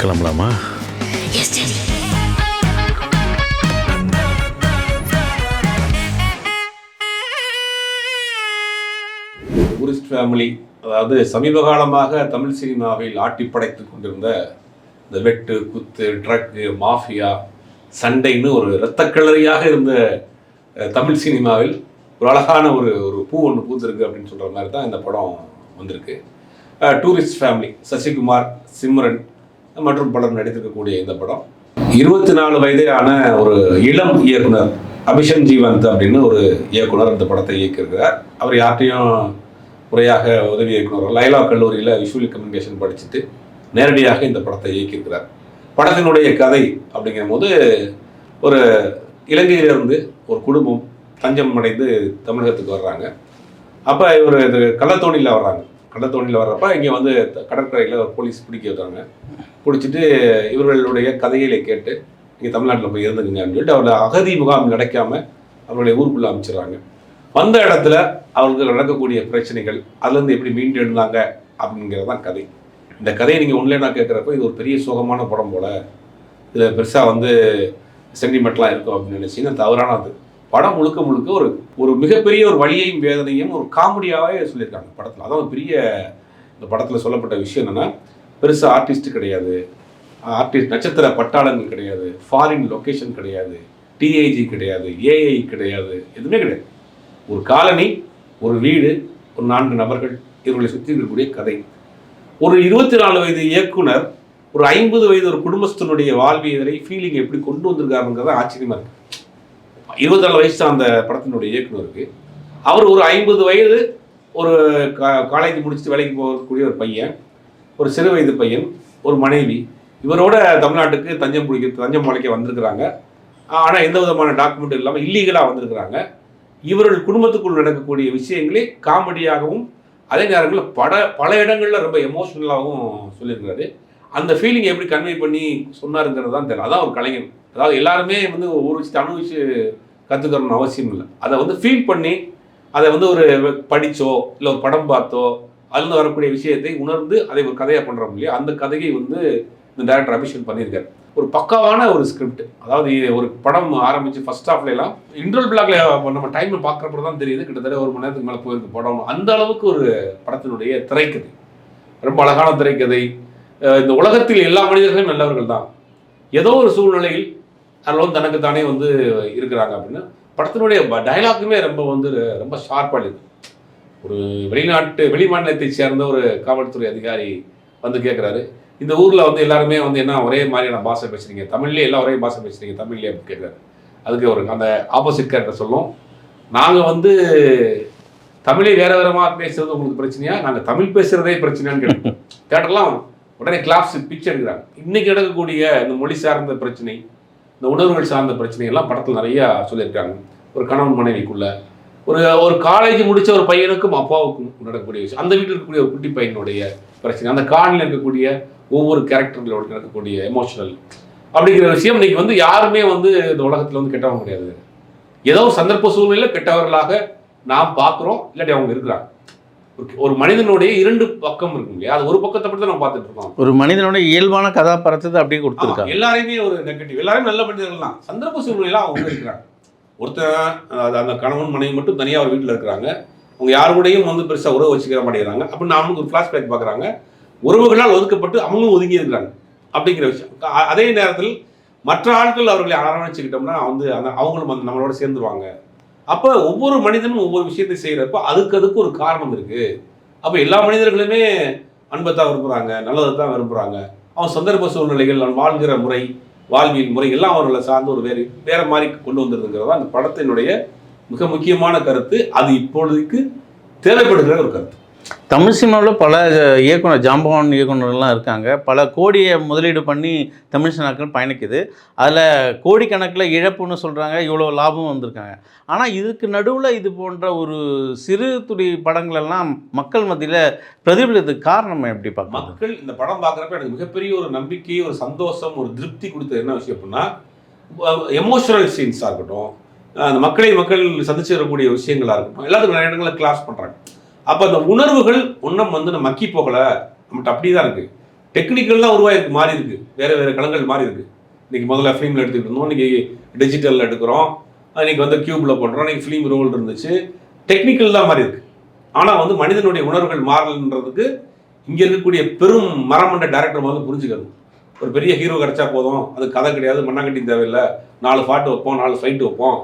கிளம்பலாமா tourist family அதாவது சமீப காலமாக தமிழ் சினிமாவில் ஆட்டி படைத்துக் கொண்டிருந்த இந்த வெட்டு குத்து ட்ரக்கு மாஃபியா சண்டைன்னு ஒரு இரத்தக்கிளறியாக இருந்த தமிழ் சினிமாவில் ஒரு அழகான ஒரு ஒரு பூ ஒன்று பூத்திருக்கு அப்படின்னு சொல்கிற மாதிரி தான் இந்த படம் வந்திருக்கு. டூரிஸ்ட் ஃபேமிலி சசிகுமார் சிம்ரன் மற்றும் பலர் நடித்திருக்கக்கூடிய இந்த படம். இருபத்தி நாலு வயதான ஒரு இளம் இயக்குனர் அபிஷன் ஜீவந்த் அப்படின்னு ஒரு இயக்குனர் அந்த படத்தை இயக்கியிருக்கிறார். அவர் யார்கிட்டையும் முறையாக உதவி இயக்குனர் லைலா கல்லூரியில் விஷுவல் கம்யூனிகேஷன் படிச்சுட்டு நேரடியாக இந்த படத்தை இயக்கியிருக்கிறார். படத்தினுடைய கதை அப்படிங்கும்போது ஒரு இலங்கையிலிருந்து ஒரு குடும்பம் தஞ்சம் அடைந்து தமிழகத்துக்கு வர்றாங்க. அப்போ இவர் இது கள்ளத்தோணியில் வர்றாங்க. கடற்தோணியில் வர்றப்ப இங்கே வந்து கடற்கரையில் ஒரு போலீஸ் பிடிக்க வைக்கிறாங்க பிடிச்சிட்டு இவர்களுடைய கதைகளை கேட்டு இங்கே தமிழ்நாட்டில் போய் இருந்துக்குங்க அப்படின்னு சொல்லிட்டு அவர்களை அகதி முகாம் நடக்காமல் அவர்களை ஊருக்குள்ளே அமைச்சிடுறாங்க வந்த இடத்துல அவர்களுக்கு நடக்கக்கூடிய பிரச்சனைகள் அதுலேருந்து எப்படி மீண்டு எழுந்தாங்க அப்படிங்கிறது தான் கதை. இந்த கதையை நீங்கள் ஒன்றில் நான் கேட்குறப்ப இது ஒரு பெரிய சோகமான படம் போல். இதில் பெருசாக வந்து சென்டிமெண்ட்லாம் இருக்கும் அப்படின்னு நினச்சிங்கன்னா தவறானது. படம் முழுக்க முழுக்க ஒரு ஒரு மிகப்பெரிய ஒரு வழியையும் வேதனையும் ஒரு காமெடியாகவே சொல்லியிருக்காங்க படத்தில். அதான் பெரிய இந்த படத்தில் சொல்லப்பட்ட விஷயம் என்னென்னா பெருசாக ஆர்டிஸ்ட் கிடையாது. ஆர்டிஸ்ட் நட்சத்திர பட்டாளங்கள் கிடையாது. ஃபாரின் லொக்கேஷன் கிடையாது. டிஐஜி கிடையாது. ஏஐ கிடையாது. எதுவுமே கிடையாது. ஒரு காலனி ஒரு வீடு ஒரு நான்கு நபர்கள் இவர்களை சுற்றி இருக்கக்கூடிய கதை. ஒரு இருபத்தி நாலு வயது இயக்குனர் ஒரு ஐம்பது வயது ஒரு குடும்பஸ்தனுடைய வாழ்வியலை ஃபீலிங் எப்படி கொண்டு வந்திருக்காருங்கிறத ஆச்சரியமா இருக்குது இருபத்தி நாலு வயசு தான் அந்த படத்தினுடைய இயக்குனருக்கு அவர் ஒரு ஐம்பது வயது ஒரு காலேஜ் முடிச்சுட்டு வேலைக்கு போகக்கூடிய ஒரு பையன் ஒரு சிறு வயது பையன் ஒரு மனைவி. இவரோட தமிழ்நாட்டுக்கு தஞ்சம் பிடிக்க தஞ்சம் முளைக்க வந்திருக்கிறாங்க. ஆனால் எந்த விதமான டாக்குமெண்ட் இல்லாமல் இல்லீகலாக வந்திருக்கிறாங்க. இவர்கள் குடும்பத்துக்குள் நடக்கக்கூடிய விஷயங்களே காமெடியாகவும் அதே நேரங்களில் பட பல இடங்களில் ரொம்ப எமோஷ்னலாகவும் சொல்லியிருக்கிறாரு. அந்த ஃபீலிங் எப்படி கன்வே பண்ணி சொன்னாருங்கிறது தான் தெரியல. அதான் ஒரு கலைஞன். அதாவது எல்லாருமே வந்து ஒரு விஷயத்தை அனுபவிச்சு கற்றுக்கணும்னு அவசியம் இல்லை. அதை வந்து ஃபீல் பண்ணி அதை வந்து ஒரு படித்தோ இல்லை ஒரு படம் பார்த்தோ அதுலேருந்து வரக்கூடிய விஷயத்தை உணர்ந்து அதை ஒரு கதையாக பண்ணுறோம் இல்லையா? அந்த கதையை வந்து இந்த டேரக்டர் அபிஷன் பண்ணியிருக்காரு. ஒரு பக்காவான ஒரு ஸ்கிரிப்ட் அதாவது ஒரு படம் ஆரம்பித்து ஃபர்ஸ்ட் ஹாஃப்ல இன்டர்வல் பிளாக்ல நம்ம டைம்ல பார்க்குறப்ப தான் தெரியுது. கிட்டத்தட்ட ஒரு மணி நேரத்துக்கு மேலே போயிருக்கு படம். அந்த அளவுக்கு ஒரு படத்தினுடைய திரைக்கதை. ரொம்ப அழகான திரைக்கதை. இந்த உலகத்தில் எல்லா மனிதர்களும் நல்லவர்கள் தான் ஏதோ ஒரு சூழ்நிலையில் வந்து தனக்கு தானே வந்து இருக்கிறாங்க அப்படின்னு படத்தினுடைய டயலாக்குமே ரொம்ப வந்து ரொம்ப ஷார்ப்பாக இருக்கு. ஒரு வெளிநாட்டு வெளி மாநிலத்தை சேர்ந்த ஒரு காவல்துறை அதிகாரி வந்து கேட்குறாரு இந்த ஊரில் வந்து எல்லாருமே வந்து என்ன ஒரே மாதிரியான பாஷை பேசுறீங்க? தமிழ்லேயே எல்லாம் ஒரே பாஷை பேசுறீங்க தமிழ்லேயே அப்படின்னு கேட்குறாரு அதுக்கு ஒரு அந்த ஆப்போசிட் கேரக்டர் சொல்லும். நாங்கள் வந்து தமிழை வேற வேறமா பேசுறது உங்களுக்கு பிரச்சனையா? நாங்கள் தமிழ் பேசுறதே பிரச்சனையான்னு கேட்டோம் தேட்டர்லாம் உடனே கிளாப்ஸ் பிக்சர் எடுக்கிறாங்க. இன்னைக்கு எடுக்கக்கூடிய இந்த மொழி சார்ந்த பிரச்சனை இந்த உணர்வுகள் சார்ந்த பிரச்சனை எல்லாம் படத்தில் நிறையா சொல்லியிருக்காங்க. ஒரு கணவன் மனைவிக்குள்ள ஒரு ஒரு காலேஜ் முடிச்ச ஒரு பையனுக்கும் அப்பாவுக்கும் நடக்கக்கூடிய விஷயம். அந்த வீட்டில் இருக்கக்கூடிய ஒரு குட்டி பையனுடைய பிரச்சனை அந்த காலனியில் இருக்கக்கூடிய ஒவ்வொரு கேரக்டர்களோட நடக்கக்கூடிய எமோஷனல் அப்படிங்கிற விஷயம் இன்னைக்கு வந்து யாருமே வந்து இந்த உலகத்தில் வந்து கெட்டவங்க கிடையாது. ஏதோ சந்தர்ப்ப சூழ்நிலையில் கெட்டவர்களாக நாம் பார்க்குறோம் இல்லாட்டி அவங்க இருக்கிறாங்க. ஒரு- மனிதனுடைய இரண்டு பக்கம் இருக்கும் இல்லையா? அது ஒரு பக்கத்தை மட்டும் தான் நம்ம பார்த்துட்டு இருக்கோம். ஒரு மனிதனோட இயல்பான கதாபாத்திரத்தை அப்படியே கொடுத்துருக்காங்க. எல்லாரையுமே ஒரு நெகட்டிவ் எல்லாரும் நல்ல மனிதர்கள் தான். சந்தர்ப்ப சூழ்நிலையில அவங்க இருக்கிறாங்க. ஒருத்தன் அது அந்த கணவன் மனைவி மட்டும் தனியாக ஒரு வீட்டில் இருக்கிறாங்க. அவங்க யாரு கூடயும் வந்து பெருசாக உறவு வச்சுக்கிற மாட்டேங்கிறாங்க. அப்படின்னு அவனுக்கு ஒரு ஃப்ளாஷ்பேக் பார்க்குறாங்க. உறவுகளால் ஒதுக்கப்பட்டு அவங்களும் ஒதுங்கி இருக்கிறாங்க. அப்படிங்கிற விஷயம். அதே நேரத்தில் மற்ற ஆட்கள் அவர்களை அரவணைச்சுக்கிட்டோம்னா வந்து அந்த அவங்களும் வந்து நம்மளோட சேர்ந்துருவாங்க. அப்போ ஒவ்வொரு மனிதனும் ஒவ்வொரு விஷயத்தை செய்கிறப்ப அதுக்கு அதுக்கு ஒரு காரணம் இருக்குது அப்போ எல்லா மனிதர்களுமே அன்பை தான் விரும்புகிறாங்க நல்லதை தான் விரும்புகிறாங்க அவன் சந்தர்ப்ப சூழ்நிலைகள் அவன் வாழ்கிற முறை வாழ்வியல் முறை எல்லாம் அவர்களை சார்ந்து ஒரு வேறு வேற மாதிரி கொண்டு வந்துருதுங்கிறதா அந்த படத்தினுடைய மிக முக்கியமான கருத்து அது இப்பொழுதுக்கு தேவைப்படுகிற ஒரு கருத்து. தமிழ் சினிமாவில் பல இயக்குனர் ஜாம்பவான் இயக்குனர்கள்லாம் இருக்காங்க. பல கோடியை முதலீடு பண்ணி தமிழ் சினிமாக்கள் பயணிக்குது. அதில் கோடிக்கணக்கில் இழப்புன்னு சொல்கிறாங்க இவ்வளோ லாபம் வந்திருக்காங்க. ஆனால் இதுக்கு நடுவில் இது போன்ற ஒரு சிறு துடி படங்களெல்லாம் மக்கள் மத்தியில் பிரதிபலித்ததுக்கு காரணம் எப்படி பார்க்க மக்கள் இந்த படம் பார்க்குறப்ப எனக்கு மிகப்பெரிய ஒரு நம்பிக்கை ஒரு சந்தோஷம் ஒரு திருப்தி கொடுத்தது என்ன விஷயம் அப்படின்னா எமோஷனல் சீன்ஸாக இருக்கட்டும் அந்த மக்களை மக்கள் சந்திச்சு வரக்கூடிய விஷயங்களாக இருக்கட்டும் எல்லாத்துக்கும் நிறைய இடங்களில் கிளாஸ் பண்ணுறாங்க அப்போ அந்த உணர்வுகள் ஒன்றும் வந்து நம்ம மக்கி போகலை. நம்மகிட்ட அப்படி தான் இருக்குது டெக்னிக்கல்லாம் உருவாயிருக்கு மாறி இருக்கு வேறு வேறு களங்கள் மாறி இருக்கு இன்னைக்கு முதல்ல ஃபிலிமில் எடுத்துக்கிட்டு இருந்தோம். இன்னைக்கு டிஜிட்டலில் எடுக்கிறோம். இன்னைக்கு வந்து கியூபில் போடுறோம். இன்னைக்கு ஃபிலிம் ரோல் இருந்துச்சு. டெக்னிக்கல் தான் மாறி இருக்கு ஆனால் வந்து மனிதனுடைய உணர்வுகள் மாறலன்றதுக்கு இங்கே இருக்கக்கூடிய பெரும் மரமண்ட டேரக்டர் வந்து புரிஞ்சுக்கணும். ஒரு பெரிய ஹீரோ கிடச்சா போதும். அது கதை கிடையாது. மண்ணாங்கட்டி தேவையில்லை. நாலு பாட்டு வைப்போம் நாலு ஃபைட்டு வைப்போம்.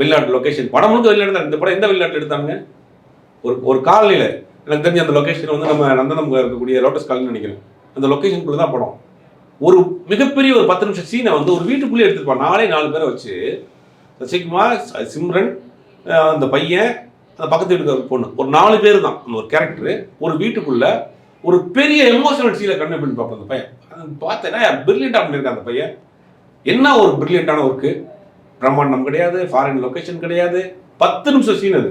வெளிநாட்டு லொக்கேஷன் படம் முழுக்க வெளிநாடு தான். இந்த படம் எந்த வெளிநாட்டில் எடுத்தாங்க ஒரு ஒரு காலனியில் எனக்கு தெரிஞ்ச அந்த லொக்கேஷன் வந்து நம்ம நந்தனம் இருக்கக்கூடிய லோட்டஸ் காலனி நினைக்கிறேன். அந்த லொக்கேஷனுக்குள்ள தான் படம் ஒரு மிகப்பெரிய ஒரு பத்து நிமிஷம் சீனை வந்து ஒரு வீட்டுக்குள்ளேயே எடுத்துருப்பான் நாலே நாலு பேரை வச்சு சசிகுமார் சிம்ரன் அந்த பையன் அந்த பக்கத்து வீட்டுக்கு பொண்ணு. ஒரு நாலு பேர் தான். அந்த ஒரு கேரக்டர் ஒரு வீட்டுக்குள்ள ஒரு பெரிய எமோஷனல் சீனை கண்டு பண்ணி பார்ப்போம் அந்த பையன். அது பார்த்தேன்னா பிரில்லியண்டாக பண்ணியிருக்கான் அந்த பையன். என்ன ஒரு பிரில்லியண்டான ஒர்க்கு பிரம்மாண்டம் கிடையாது ஃபாரின் லொக்கேஷன் கிடையாது. பத்து நிமிஷம் சீன் அது.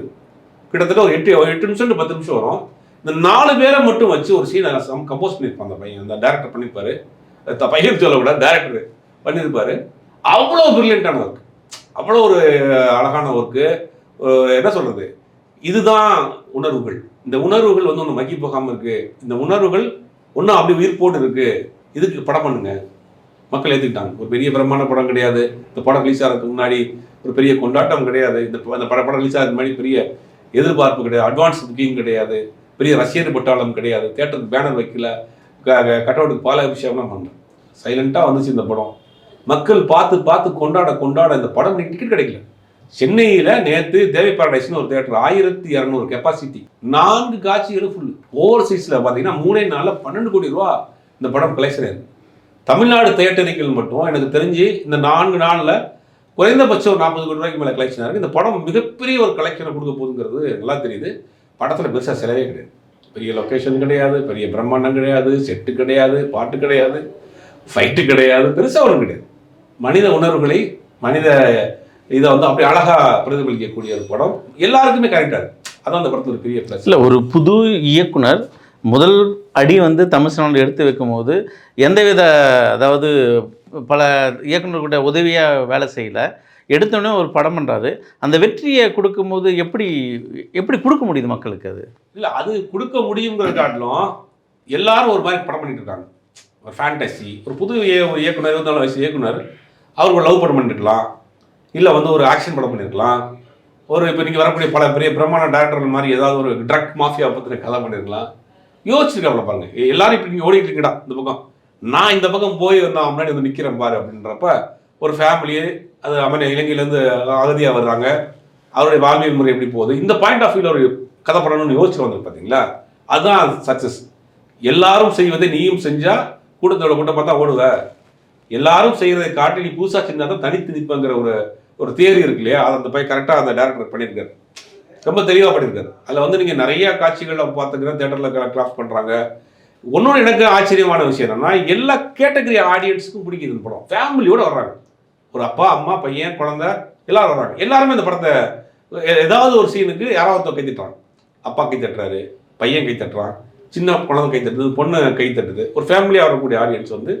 கிட்டத்தட்ட ஒரு எட்டு எட்டு நிமிஷம் பத்து நிமிஷம் வரும். இந்த நாலு பேரை மட்டும் வச்சு ஒரு சீனை கம்போஸ் பண்ணியிருப்பான் அந்த பையன். அந்த டேரக்டர் பண்ணியிருப்பாரு. த- பையன் சொல்ல கூட டேரக்டர் பண்ணியிருப்பாரு. அவ்வளோ பிரில்லியண்டான ஒர்க் அவ்வளோ ஒரு அழகான ஒர்க்கு என்ன சொல்கிறது இதுதான் உணர்வுகள். இந்த உணர்வுகள் வந்து ஒன்று மக்கி போகாமல் இருக்குது இந்த உணர்வுகள் ஒன்றும் அப்படி உயிர் போட்டு இருக்குது இதுக்கு படம் பண்ணுங்க. மக்கள் ஏற்றுக்கிட்டாங்க ஒரு பெரிய பிரம்மாண்ட படம் கிடையாது. இந்த படம் ரிலீஸ் ஆகிறதுக்கு முன்னாடி ஒரு பெரிய கொண்டாட்டம் கிடையாது. இந்த ப- இந்த படம் படம் ரிலீஸ் ஆகிறது முன்னாடி பெரிய எதிர்பார்ப்பு கிடையாது அட்வான்ஸ் புக்கிங் கிடையாது பெரிய ரசிகர் பட்டாளம் கிடையாது தேட்டருக்கு பேனர் வைக்கல கட்டவுட்டுக்கு பால அபிஷேகம்லாம் பண்ணுறேன் சைலண்ட்டாக வந்துச்சு இந்த படம். மக்கள் பார்த்து பார்த்து கொண்டாட கொண்டாட இந்த படம் டிக்கெட் கிடைக்கல. சென்னையில் நேற்று தேவி பாரடைஸ்னு ஒரு தேட்டர் ஆயிரத்தி இரநூறு கெப்பாசிட்டி நான்கு காட்சிகளும் ஃபுல் ஓவர்சீஸில் பார்த்தீங்கன்னா மூணே நாளில் பன்னெண்டு கோடி ரூபா இந்த படம் கலெக்ஷன் தமிழ்நாடு தேட்டரிகள் மட்டும் எனக்கு தெரிஞ்சு இந்த நான்கு நாளில் குறைந்தபட்சம் ஒரு நாற்பது கோடி ரூபாய்க்கு மேலே கலெக்ஷன் இருக்குது இந்த படம் மிகப்பெரிய ஒரு கலெக்ஷனை கொடுக்க போகுதுங்கிறது நல்லா தெரியுது. படத்தில் பெருசாக செலவே கிடையாது. பெரிய லொக்கேஷன் கிடையாது பெரிய பிரம்மாண்டம் கிடையாது செட்டு கிடையாது பாட்டு கிடையாது ஃபைட்டு கிடையாது பெருசாக ஒன்றும் கிடையாது. மனித உணர்வுகளை மனித இதை வந்து அப்படி அழகாக பிரதிபலிக்கக்கூடிய ஒரு படம். எல்லாருக்குமே கரெக்டாக அதான் அந்த படத்தில் ஒரு பெரிய ப்ளஸ் இல்லை ஒரு புது இயக்குனர் முதல் அடி வந்து தமிழ் சினிமாவில் எடுத்து வைக்கும்போது எந்தவித அதாவது பல இயக்குனர்கிட்ட உதவியாக வேலை செய்யல. எடுத்தோடனே ஒரு படம் பண்ணுறாரு அந்த வெற்றியை கொடுக்கும்போது எப்படி எப்படி கொடுக்க முடியுது மக்களுக்கு அது? இல்லை அது கொடுக்க முடியுங்கிறத காட்டிலும் எல்லாரும் ஒரு மாதிரி படம் பண்ணிட்டு இருக்காங்க. ஒரு ஃபேண்டசி ஒரு புது ஒரு இயக்குனர் இருபத்தி வயசு இயக்குனர் அவர் ஒரு லவ் படம் பண்ணிருக்கலாம். இல்லை வந்து ஒரு ஆக்ஷன் படம் பண்ணியிருக்கலாம் ஒரு இப்போ நீங்கள் வரக்கூடிய பல பெரிய பிரம்மாண்ட டேரக்டர்கள் மாதிரி ஏதாவது ஒரு ட்ரக் மாஃபியா பற்றின கதை பண்ணியிருக்கலாம் யோசிச்சிருக்காப்ல பாருங்க. எல்லாரும் இப்போ நீங்கள் ஓடிட்டு இருக்கீங்கடா இந்த பக்கம். நான் இந்த பக்கம் போய் நான் முன்னாடி வந்து நிற்கிறேன் பாரு அப்படின்றப்ப ஒரு ஃபேமிலி அது அமன இலங்கையிலேருந்து அகதியாக வர்றாங்க. அவருடைய வாழ்வியல் முறை எப்படி போகுது? இந்த பாயிண்ட் ஆஃப் வியூவில் ஒரு கதை பண்ணணும்னு யோசிச்சு வந்து பார்த்தீங்களா அதுதான் சக்ஸஸ் எல்லாரும் செய்வதை நீயும் செஞ்சால் கூட்டத்தோட கூட்டம் பார்த்தா ஓடுவ. எல்லாரும் செய்கிறதை காட்டி நீ புதுசாக செஞ்சால் தான் தனித்து நிற்பங்கிற ஒரு ஒரு தேரி இருக்கு இல்லையா? அதை அந்த பையன் கரெக்டாக அந்த டேரக்டர் பண்ணியிருக்காரு. ரொம்ப தெளிவாக பண்ணியிருக்காரு. அதில் வந்து நீங்கள் நிறைய காட்சிகளை பார்த்துக்கிறேன் தேட்டரில் கிளாஸ் பண்ணுறாங்க ஒன்னொன்று எனக்கு ஆச்சரியமான விஷயம் என்னன்னா எல்லா கேட்டகரி ஆடியன்ஸுக்கும் பிடிக்குது இந்த படம். ஃபேமிலியோடு வர்றாங்க. ஒரு அப்பா அம்மா பையன் குழந்தை எல்லாரும் வர்றாங்க. எல்லாருமே இந்த படத்தை ஏதாவது ஒரு சீனுக்கு யாராவது ஒருத்தர் கை தட்டுறாங்க. அப்பா கை தட்டுறாரு பையன் கை தட்டுறான் சின்ன குழந்தை கை தட்டுது பொண்ணு கை தட்டுது. ஒரு ஃபேமிலியாக வரக்கூடிய ஆடியன்ஸ் வந்து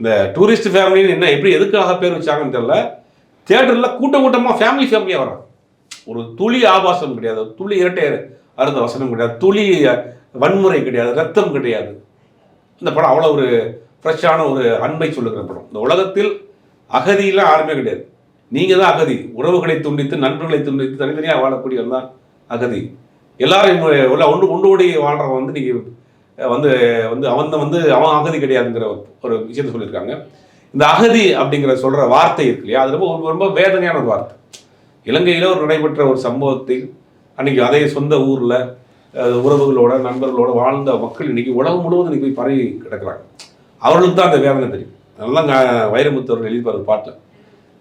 இந்த டூரிஸ்ட் ஃபேமிலின்னு என்ன எப்படி எதுக்காக பேர் வச்சாங்கன்னு தெரில தேட்டரில் கூட்டம் கூட்டமாக ஃபேமிலி ஃபேமிலியாக வர்றாங்க. ஒரு துளி ஆபாசம் கிடையாது. துளி இரட்டை அருந்த வசனம் கிடையாது. துளி வன்முறை கிடையாது ரத்தம் கிடையாது. இந்த படம் அவ்வளோ ஒரு ஃப்ரெஷ்ஷான ஒரு அன்பை சொல்லுகிற படம். இந்த உலகத்தில் அகதியெல்லாம் யாருமே கிடையாது. நீங்கள் தான் அகதி. உறவுகளை துண்டித்து நண்பர்களை துண்டித்து தனித்தனியாக வாழக்கூடியவர் தான் அகதி. எல்லாரும் உள்ள ஒன்று ஒன்றோடி வாழ்றவன் வந்து நீங்கள் வந்து வந்து அவன் வந்து அவன் அகதி கிடையாதுங்கிற ஒரு- ஒரு விஷயத்த சொல்லியிருக்காங்க. இந்த அகதி அப்படிங்கிற சொல்கிற வார்த்தை இருக்கு இல்லையா? அது ரொம்ப ஒரு ரொம்ப வேதனையான ஒரு வார்த்தை. இலங்கையில் ஒரு நடைபெற்ற ஒரு சம்பவத்தில் அன்றைக்கி அதே சொந்த ஊரில் உறவுகளோட நண்பர்களோட வாழ்ந்த மக்கள் இன்னைக்கு உலகம் முழுவதும் இன்னைக்கு போய் பரவி கிடக்குறாங்க. அவர்களுக்கு தான் அந்த வேதனை தெரியும். அதெல்லாம் க- வைரமுத்து அவர்கள் எழுதிப்பார் பாட்டில்.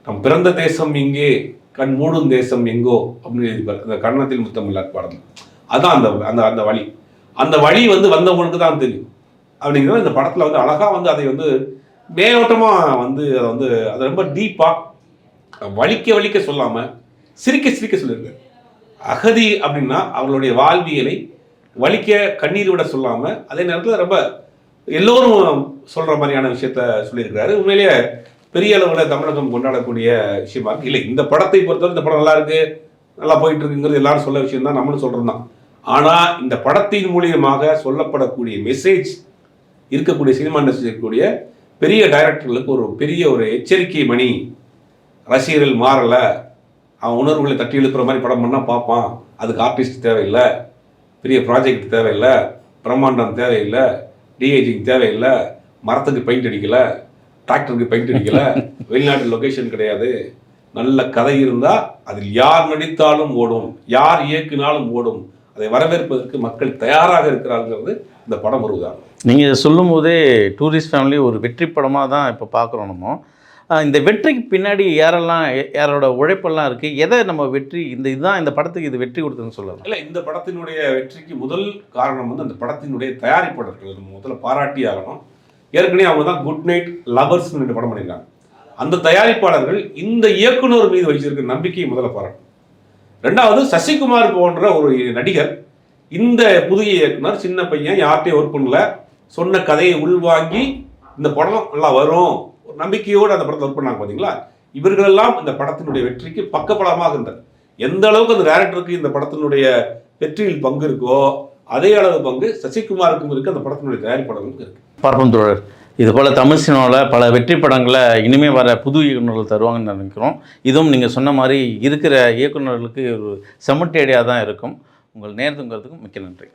நம் பிறந்த தேசம் இங்கே கண் மூடும் தேசம் எங்கோ அப்படின்னு எழுதிப்பார் அந்த கண்ணத்தில் முத்தமில்லார் பாடல். அதுதான் அந்த அந்த அந்த வழி. அந்த வழி வந்து வந்தவங்களுக்கு தான் தெரியும். அப்படிங்கிறது இந்த படத்தில் வந்து அழகாக வந்து அதை வந்து மேலோட்டமாக வந்து அதை வந்து அதை ரொம்ப டீப்பாக வலிக்க வலிக்க சொல்லாமல் சிரிக்க சிரிக்க சொல்லியிருக்காரு. அகதி அப்படின்னா அவர்களுடைய வாழ்வியலை வலிக்க கண்ணீர் விட சொல்லாமல் அதே நேரத்தில் ரொம்ப எல்லோரும் சொல்கிற மாதிரியான விஷயத்த சொல்லியிருக்கிறாரு. உண்மையிலேயே பெரிய அளவில் தமிழகம் கொண்டாடக்கூடிய விஷயமா இருக்குது இல்லை இந்த படத்தை பொறுத்தவரை இந்த படம் நல்லாயிருக்கு நல்லா போயிட்டு இருக்குங்கிறது எல்லாரும் சொல்ல விஷயம் தான் நம்மளும் சொல்கிறோம் தான் ஆனால் இந்த படத்தின் மூலியமாக சொல்லப்படக்கூடிய மெசேஜ் இருக்கக்கூடிய சினிமா இண்டஸ்ட்ரி இருக்கக்கூடிய பெரிய டைரக்டர்களுக்கு ஒரு பெரிய ஒரு எச்சரிக்கை மணி. ரசிகர்கள் மாறலை. அவன் உணர்வுகளை தட்டி எழுப்புற மாதிரி படம் பண்ணால் பார்ப்பான். அதுக்கு ஆர்டிஸ்ட் தேவையில்லை. பெரிய ப்ராஜெக்ட் தேவையில்லை. பிரம்மாண்டம் தேவையில்லை. டிஐஜிங் தேவையில்லை. மரத்துக்கு பெயிண்ட் அடிக்கலை. டிராக்டருக்கு பெயிண்ட் அடிக்கலை. வெளிநாட்டு லொகேஷன் கிடையாது. நல்ல கதை இருந்தால் அதில் யார் நடித்தாலும் ஓடும். யார் இயக்குனாலும் ஓடும். அதை வரவேற்பதற்கு மக்கள் தயாராக இருக்கிறாங்கிறது இந்த படம் ஒரு உதாரணம். நீங்கள் சொல்லும்போதே டூரிஸ்ட் ஃபேமிலி ஒரு வெற்றி படமாக தான் இப்போ பார்க்குறோம் நம்ம. இந்த வெற்றிக்கு பின்னாடி யாரெல்லாம் யாரோட உழைப்பெல்லாம் இருக்குது எதை நம்ம வெற்றி இந்த இதுதான் இந்த படத்துக்கு இது வெற்றி கொடுத்ததுன்னு சொல்லலாம். இல்லை இந்த படத்தினுடைய வெற்றிக்கு முதல் காரணம் வந்து அந்த படத்தினுடைய தயாரிப்பாளர்கள் நம்ம முதல்ல பாராட்டி ஆகணும். ஏற்கனவே அவங்க தான் குட் நைட் லவர்ஸ் ரெண்டு படம் பண்ணியிருக்காங்க. அந்த தயாரிப்பாளர்கள் இந்த இயக்குனர் மீது வச்சிருக்கிற நம்பிக்கையை முதல்ல பாராட்டும் ரெண்டாவது சசிகுமார் போன்ற ஒரு நடிகர் இந்த புதிய இயக்குனர் சின்ன பையன் யார்கிட்டையும் ஒர்க் பண்ணல சொன்ன கதையை உள்வாங்கி இந்த படம் நல்லா வரும். ஒரு நம்பிக்கையோடு அந்த படத்தை ஒர்க் பண்ணாங்க பார்த்தீங்களா இவர்களெல்லாம் இந்த படத்தினுடைய வெற்றிக்கு பக்கபலமாக இருந்தது எந்த அளவுக்கு அந்த டேரக்டருக்கு இந்த படத்தினுடைய வெற்றியில் பங்கு இருக்கோ அதே அளவு பங்கு சசிகுமாருக்கும் இருக்குது அந்த படத்தினுடைய தயாரிப்பாளர்களுக்கும் இருக்குது பார்ப்போம் தோழர். இது போல் தமிழ் சினிமாவில் பல வெற்றி படங்களை இனிமேல் வர புது இயக்குநர்கள் தருவாங்கன்னு நினைக்கிறோம். இதுவும் நீங்கள் சொன்ன மாதிரி இருக்கிற இயக்குநர்களுக்கு ஒரு செமட்டேடியாக தான் இருக்கும். உங்கள் நேரத்துங்கிறதுக்கும் மிக்க நன்றி.